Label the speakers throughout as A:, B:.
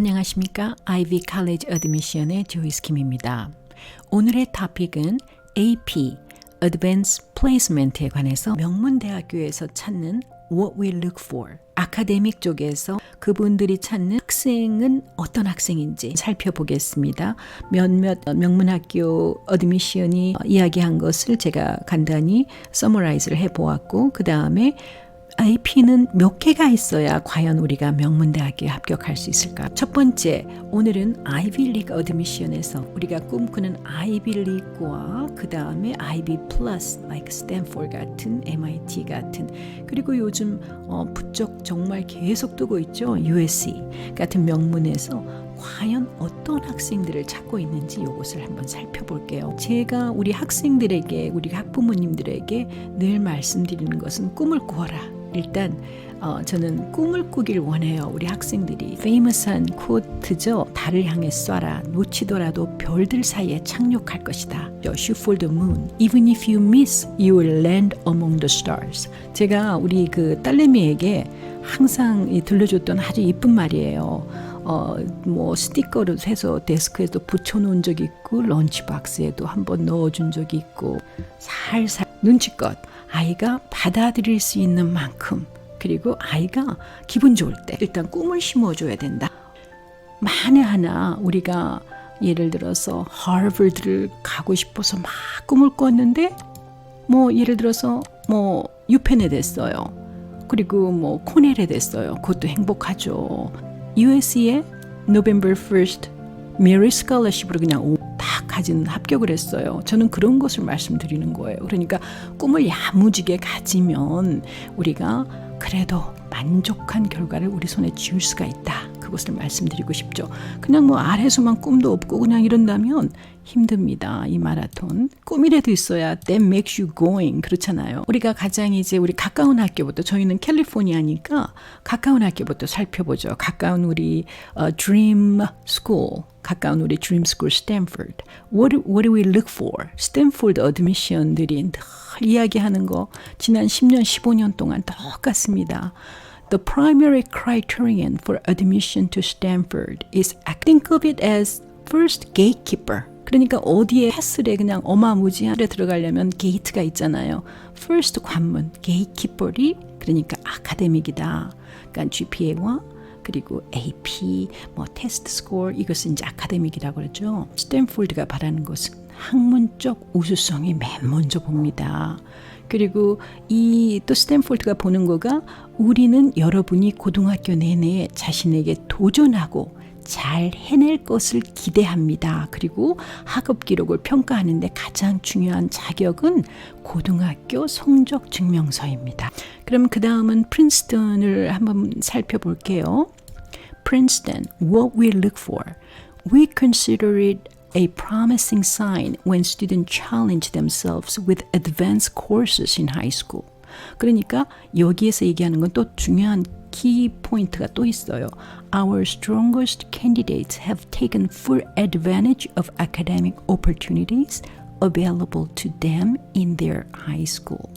A: 안녕하십니까? Ivy College Admission의 조이스 김입니다. 오늘의 토픽은 AP, Advanced Placement에 관해서 명문 대학교에서 찾는 What we look for. 아카데믹 쪽에서 그분들이 찾는 학생은 어떤 학생인지 살펴보겠습니다. 몇몇 명문학교 어드미션이 이야기한 것을 제가 간단히 서머라이즈를 해보았고 그 다음에 IP는 몇 개가 있어야 과연 우리가 명문대학교에 합격할 수 있을까? 첫 번째, 오늘은 아이비리그 어드미션에서 우리가 꿈꾸는 아이비리그와 그 다음에 아이비 플러스, like 스탠포드 같은 MIT 같은 그리고 요즘 어, 부쩍 정말 계속 뜨고 있죠. USC 같은 명문에서 과연 어떤 학생들을 찾고 있는지 이것을 한번 살펴볼게요. 제가 우리 학생들에게, 우리 학부모님들에게 늘 말씀드리는 것은 꿈을 꾸어라. 일단 어, 저는 꿈을 꾸길 원해요. 우리 학생들이 페이머스한 코트죠. 달을 향해 쏴라. 놓치더라도 별들 사이에 착륙할 것이다. Shoot for the moon. Even if you miss, you will land among the stars. 제가 우리 그 딸내미에게 항상 이 들려줬던 아주 이쁜 말이에요. 어, 뭐 스티커로 해서 데스크에도 붙여놓은 적 있고 런치박스에도 한번 넣어준 적이 있고 살살 눈치껏 아이가 받아들일 수 있는 만큼 그리고 아이가 기분 좋을 때 일단 꿈을 심어줘야 된다. 만에 하나 우리가 예를 들어서 하버드를 가고 싶어서 막 꿈을 꿨는데 뭐 예를 들어서 뭐 유펜에 됐어요. 그리고 뭐 코넬에 됐어요. 그것도 행복하죠. USC에 November 1st 메리 스칼러십으로 그냥 다 가진 합격을 했어요. 저는 그런 것을 말씀드리는 거예요. 그러니까 꿈을 야무지게 가지면 우리가 그래도 만족한 결과를 우리 손에 쥐을 수가 있다. 그것을 말씀드리고 싶죠. 그냥 뭐 아래서만 꿈도 없고 그냥 이런다면 힘듭니다. 이 마라톤. 꿈이라도 있어야 that makes you going 그렇잖아요. 우리가 가장 이제 우리 가까운 학교부터 저희는 캘리포니아니까 가까운 학교부터 살펴보죠. 가까운 우리 어, Dream School 가까운 우리 Dream School Stanford. What, what do we look for? 스탠포드 어드미션들이 늘 이야기하는 거 지난 10년 15년 동안 똑같습니다. The primary criterion for admission to Stanford is think of it as first gatekeeper. 그러니까 어디에 패스에 그냥 어마무지한데 들어가려면 게이트가 있잖아요. first 관문, gatekeeper이 그러니까 아카데믹이다. 그러니까 GPA와 그리고 AP, 뭐 테스트 스코어 이것은 이제 아카데믹이라고 그러죠. 스탠포드가 바라는 것은 학문적 우수성이 맨 먼저 봅니다. 그리고 이 또 스탠포드가 보는 거가 우리는 여러분이 고등학교 내내 자신에게 도전하고 잘 해낼 것을 기대합니다. 그리고 학업 기록을 평가하는데 가장 중요한 자격은 고등학교 성적 증명서입니다. 그럼 그 다음은 프린스턴을 한번 살펴볼게요. Princeton, what we look for. We consider it a promising sign when students challenge themselves with advanced courses in high school. 그러니까 여기에서 얘기하는 건 또 중요한 키 포인트가 또 있어요. Our strongest candidates have taken full advantage of academic opportunities available to them in their high school.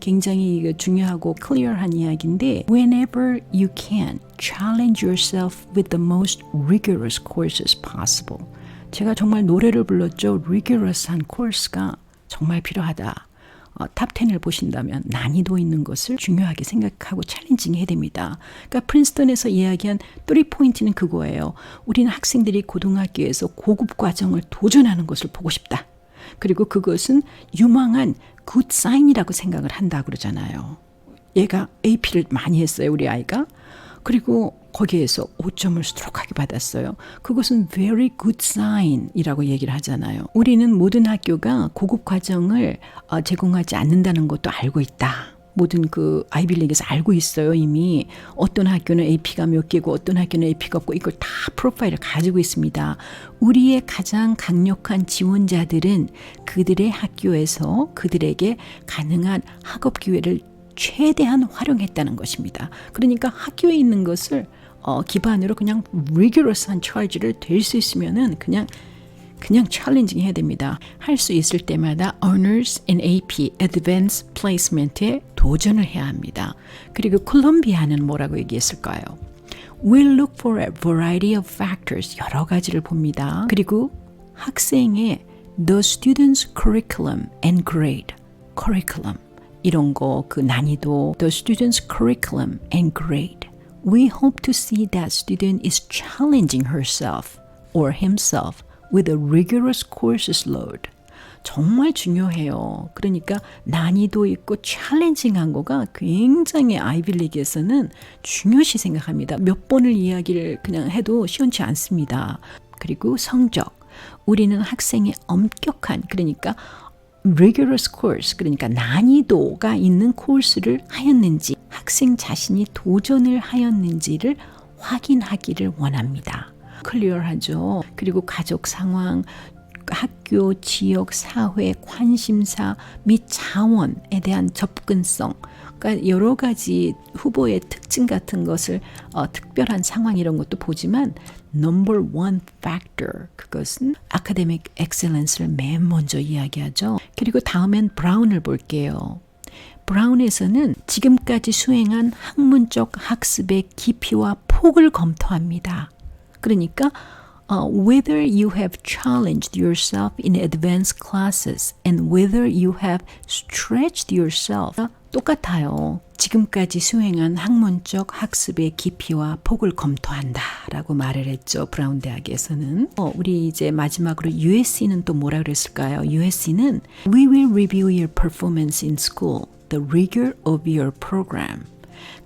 A: 굉장히 중요하고 클리어한 이야기인데 whenever you can challenge yourself with the most rigorous courses possible. 제가 정말 노래를 불렀죠. rigorous한 코र्스가 정말 필요하다. 어, 탑10을 보신다면 난이도 있는 것을 중요하게 생각하고 챌린징 해야 됩니다. 그러니까 프린스턴에서 이야기한 3포인트는 그거예요. 우리는 학생들이 고등학교에서 고급 과정을 도전하는 것을 보고 싶다. 그리고 그것은 유망한 굿 사인이라고 생각을 한다 그러잖아요. 얘가 AP를 많이 했어요, 우리 아이가. 그리고 거기에서 5점을 수두룩하게 받았어요. 그것은 very good sign이라고 얘기를 하잖아요. 우리는 모든 학교가 고급 과정을 어, 제공하지 않는다는 것도 알고 있다. 모든 그 아이빌리그에서 알고 있어요 이미 어떤 학교는 AP가 몇 개고 어떤 학교는 AP가 없고 이걸 다 프로파일을 가지고 있습니다. 우리의 가장 강력한 지원자들은 그들의 학교에서 그들에게 가능한 학업 기회를 최대한 활용했다는 것입니다. 그러니까 학교에 있는 것을 어, 기반으로 그냥 rigorous한 charge를 될 수 있으면은 그냥 그냥 챌린징 해야 됩니다. 할 수 있을 때마다 Honors in AP Advanced Placement에 도전을 해야 합니다. 그리고 콜롬비아는 뭐라고 얘기했을까요? We'll look for a variety of factors. 여러 가지를 봅니다. 그리고 학생의 the student's curriculum and grade. curriculum. 이런 거 그 난이도 the student's curriculum and grade. We hope to see that student is challenging herself or himself with a rigorous courses load. 정말 중요해요. 그러니까 난이도 있고 챌린징한 거가 굉장히 아이빌리그에서는 중요시 생각합니다. 몇 번을 이야기를 그냥 해도 시원치 않습니다. 그리고 성적. 우리는 학생의 엄격한 그러니까 rigorous course 그러니까 난이도가 있는 코र्스를 하였는지 학생 자신이 도전을 하였는지를 확인하기를 원합니다. 클리어하죠. 그리고 가족 상황, 학교, 지역, 사회, 관심사 및 자원에 대한 접근성, 그러니까 여러 가지 후보의 특징 같은 것을 어, 특별한 상황 이런 것도 보지만 number one factor 그것은 academic excellence를 맨 먼저 이야기하죠. 그리고 다음엔 브라운을 볼게요. 브라운에서는 지금까지 수행한 학문적 학습의 깊이와 폭을 검토합니다. 그러니까 uh, whether you have challenged yourself in advanced classes and whether you have stretched yourself 똑같아요. 지금까지 수행한 학문적 학습의 깊이와 폭을 검토한다 라고 말을 했죠. 브라운 대학에서는. 어, 우리 이제 마지막으로 USC는 또 뭐라 그랬을까요? USC는 We will review your performance in school, the rigor of your program.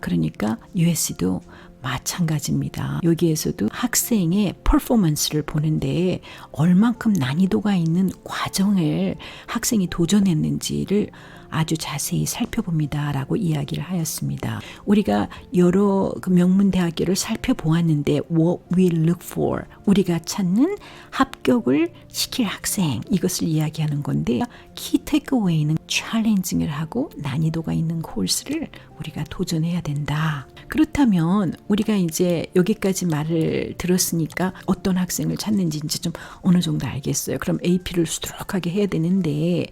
A: 그러니까 USC도 마찬가지입니다. 여기에서도 학생의 퍼포먼스를 보는데 얼만큼 난이도가 있는 과정을 학생이 도전했는지를 아주 자세히 살펴봅니다 라고 이야기를 하였습니다. 우리가 여러 그 명문 대학교를 살펴보았는데 what we look for 우리가 찾는 합격을 시킬 학생 이것을 이야기하는 건데 키 테이크웨이는 챌린징을 하고 난이도가 있는 코र्스를 우리가 도전해야 된다. 그렇다면 우리가 이제 여기까지 말을 들었으니까 어떤 학생을 찾는지 이제 좀 어느 정도 알겠어요. 그럼 AP를 수두룩하게 해야 되는데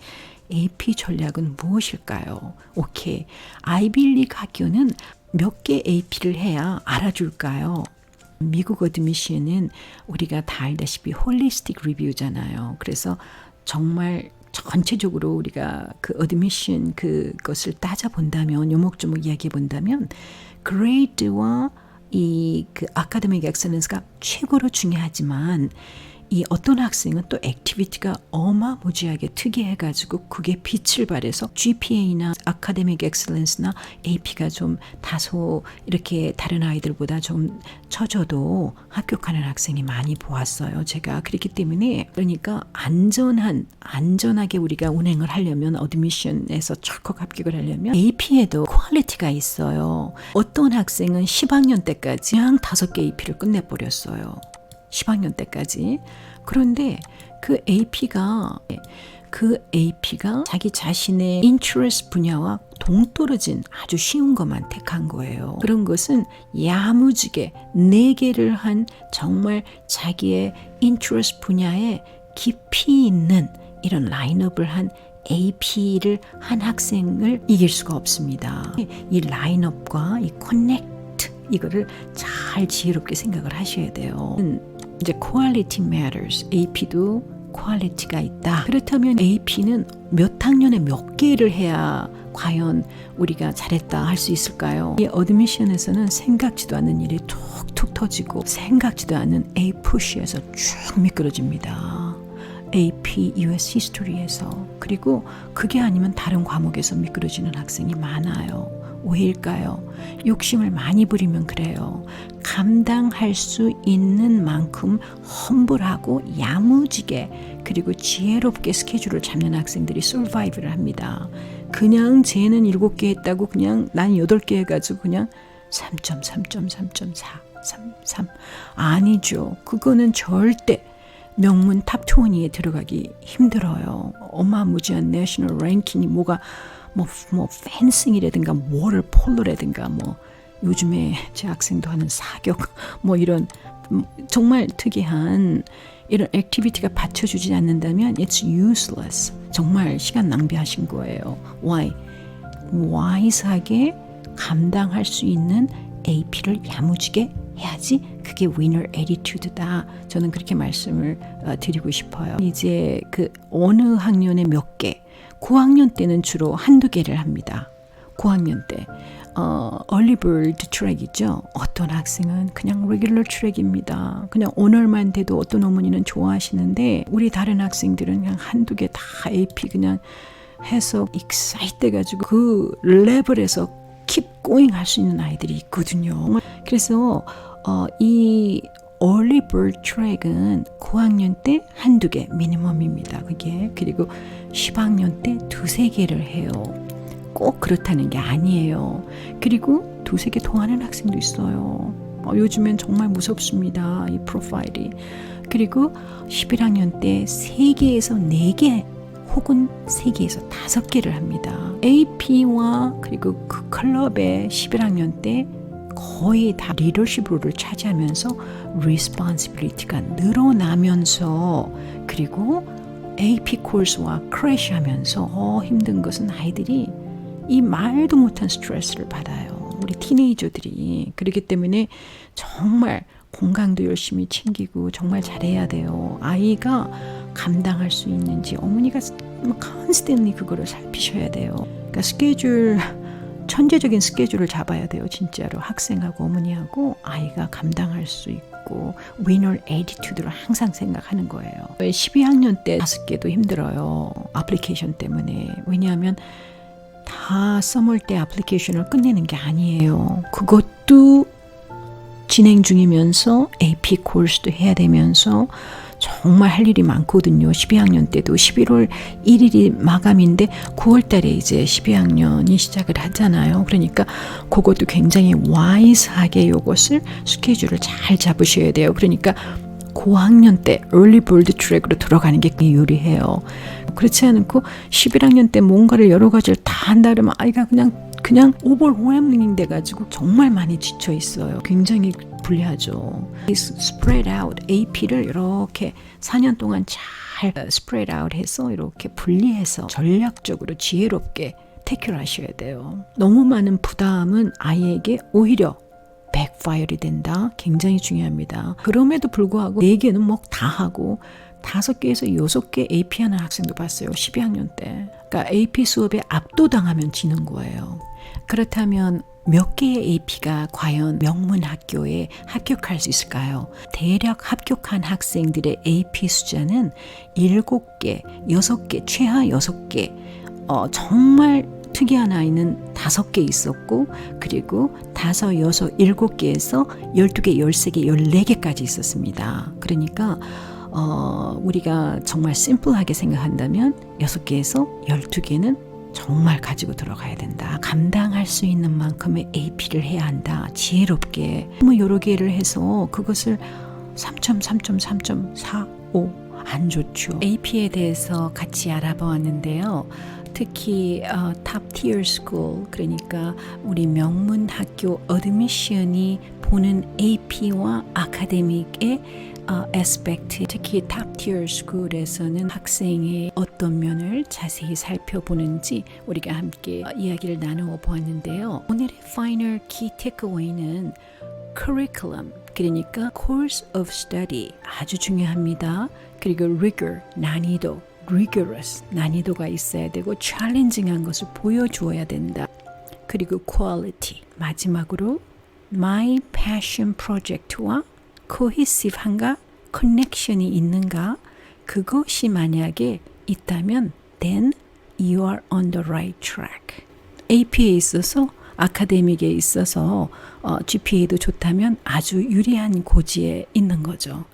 A: AP 전략은 무엇일까요? 오케이. 아이빌리그 학교는 몇 개 AP를 해야 알아줄까요? 미국 어드미션은 우리가 다 알다시피 홀리스틱 리뷰잖아요. 그래서 정말 전체적으로 우리가 그 어드미션 그것을 따져 본다면 요목조목 이야기해 본다면 그레이드와 이 그 아카데믹 엑셀런스가 최고로 중요하지만 이 어떤 학생은 또 액티비티가 어마무지하게 특이해가지고 그게 빛을 발해서 GPA나 아카데믹 엑셀런스나 AP가 좀 다소 이렇게 다른 아이들보다 좀 처져도 합격하는 학생이 많이 보았어요. 제가 그렇기 때문에 그러니까 안전한 안전하게 우리가 운행을 하려면 어드미션에서 철컥 합격을 하려면 AP에도 퀄리티가 있어요. 어떤 학생은 10학년 때까지 그냥 다섯 개 AP를 끝내버렸어요. 10학년 때까지. 그런데 그 AP가 그 AP가 자기 자신의 인트레스 분야와 동떨어진 아주 쉬운 것만 택한 거예요. 그런 것은 야무지게 네 개를 한 정말 자기의 인트레스 분야에 깊이 있는 이런 라인업을 한 AP를 한 학생을 이길 수가 없습니다. 이 라인업과 이 커넥트 이거를 잘 지혜롭게 생각을 하셔야 돼요. 이제 quality matters. AP도 퀄리티가 있다. 그렇다면 AP는 몇 학년에 몇 개를 해야 과연 우리가 잘했다 할 수 있을까요? 이 어드미션에서는 생각지도 않는 일이 툭툭 터지고 생각지도 않는 A 푸시에서 쭉 미끄러집니다. AP US 히스토리에서 그리고 그게 아니면 다른 과목에서 미끄러지는 학생이 많아요. 왜일까요? 욕심을 많이 부리면 그래요. 감당할 수 있는 만큼 험불하고 야무지게 그리고 지혜롭게 스케줄을 잡는 학생들이 솔바이브를 합니다. 그냥 쟤는 7개 했다고 그냥 난 8개 해가지고 그냥 3.3.3.4 3, 3 아니죠. 그거는 절대 명문 탑 20에 들어가기 힘들어요. 어마무지한 내셔널 랭킹이 뭐가 뭐, 뭐 펜싱이라든가 워터 폴로라든가 뭐 요즘에 제 학생도 하는 사격 뭐 이런 정말 특이한 이런 액티비티가 받쳐주지 않는다면 it's useless. 정말 시간 낭비하신 거예요. Why? 와이스하게 감당할 수 있는 AP를 야무지게 해야지 그게 위너 에티튜드다. 저는 그렇게 말씀을 어, 드리고 싶어요. 이제 그 어느 학년에 몇 개, 9학년 때는 주로 한두 개를 합니다. 9학년 때. 어, 얼리버드 트랙이죠. 어떤 학생은 그냥 레귤러 트랙입니다. 그냥 오늘만 돼도 어떤 어머니는 좋아하시는데 우리 다른 학생들은 그냥 한두 개 다 AP 그냥 해서 익사이트 돼가지고 그 레벨에서 keep going 할수 있는 아이들이 있거든요. 그래서 어, 이 bird track은 9학년 때 한두 개 미니멈입니다. 그게 그리고 10학년 때 두세 개를 해요. 꼭 그렇다는 게 아니에요. 그리고 두세 개 통하는 학생도 있어요. 어, 요즘엔 정말 무섭습니다. 이 프로파일이. 그리고 11학년 때 3개에서 4개 혹은 3개에서 5개를 합니다. AP와 그리고 그 클럽의 11학년 때 거의 다 리더십 롤을 차지하면서 리스폰시빌리티가 늘어나면서 그리고 AP 코र्스와 크래시 하면서 어, 힘든 것은 아이들이 이 말도 못한 스트레스를 받아요. 우리 티네이저들이. 그렇기 때문에 정말 건강도 열심히 챙기고 정말 잘해야 돼요. 아이가 감당할 수 있는지 어머니가 뭐 컨스텐리 그거를 살피셔야 돼요. 그러니까 스케줄 천재적인 스케줄을 잡아야 돼요. 진짜로 학생하고 어머니하고 아이가 감당할 수 있고 위너 에티튜드를 항상 생각하는 거예요. 12학년 때 다섯 개도 힘들어요. 애플리케이션 때문에. 왜냐하면 다 써멀 때 애플리케이션을 끝내는 게 아니에요. 그것도 진행 중이면서 AP 코र्스도 해야 되면서 정말 할 일이 많거든요. 12학년 때도 11월 1일이 마감인데 9월 달에 이제 12학년이 시작을 하잖아요. 그러니까 그것도 굉장히 와이스하게 요것을 스케줄을 잘 잡으셔야 돼요. 그러니까 고학년 때 early bird track으로 들어가는 게 유리해요. 그렇지 않고 11학년 때 뭔가를 여러 가지를 다 한다 그러면 아이가 그냥 그냥 오버웨밍 돼가지고 정말 많이 지쳐 있어요. 굉장히 불리하죠. spread out AP를 이렇게 4년 동안 잘 spread out 해서 이렇게 분리해서 전략적으로 지혜롭게 태클 하셔야 돼요. 너무 많은 부담은 아이에게 오히려 백파이어이 된다. 굉장히 중요합니다. 그럼에도 불구하고 4개는 뭐 다 하고 다섯 개에서 여섯 개 AP 하는 학생도 봤어요. 12학년 때. 그러니까 AP 수업에 압도당하면 지는 거예요. 그렇다면 몇 개의 AP가 과연 명문 학교에 합격할 수 있을까요? 대략 합격한 학생들의 AP 숫자는 7개, 6개, 최하 6개. 어, 정말 특이한 아이는 다섯 개 있었고 그리고 다섯, 여섯, 일곱 개에서 열두 개, 열세 개, 열네 개까지 있었습니다. 그러니까 어, 우리가 정말 심플하게 생각한다면 여섯 개에서 열두 개는 정말 가지고 들어가야 된다. 감당할 수 있는 만큼의 AP를 해야 한다. 지혜롭게 뭐 여러 개를 해서 그것을 3점, 3점, 3점, 4, 5. 안 좋죠. AP에 대해서 같이 알아보았는데요. 특히 어, 탑 티어 스쿨 그러니까 우리 명문 학교 어드미션이 보는 AP와 아카데믹의 어, 에스펙트 특히 탑 티어 스쿨에서는 학생의 어떤 면을 자세히 살펴보는지 우리가 함께 어, 이야기를 나누어 보았는데요. 오늘의 파이널 키 테크웨이는 curriculum 그러니까 course of study 아주 중요합니다. 그리고 rigor 난이도 rigorous 난이도가 있어야 되고 challenging한 것을 보여주어야 된다. 그리고 quality 마지막으로 my passion project와 cohesive한가 connection이 있는가 그것이 만약에 있다면 then you are on the right track. AP에 있어서 아카데믹에 있어서 어, GPA도 좋다면 아주 유리한 고지에 있는 거죠.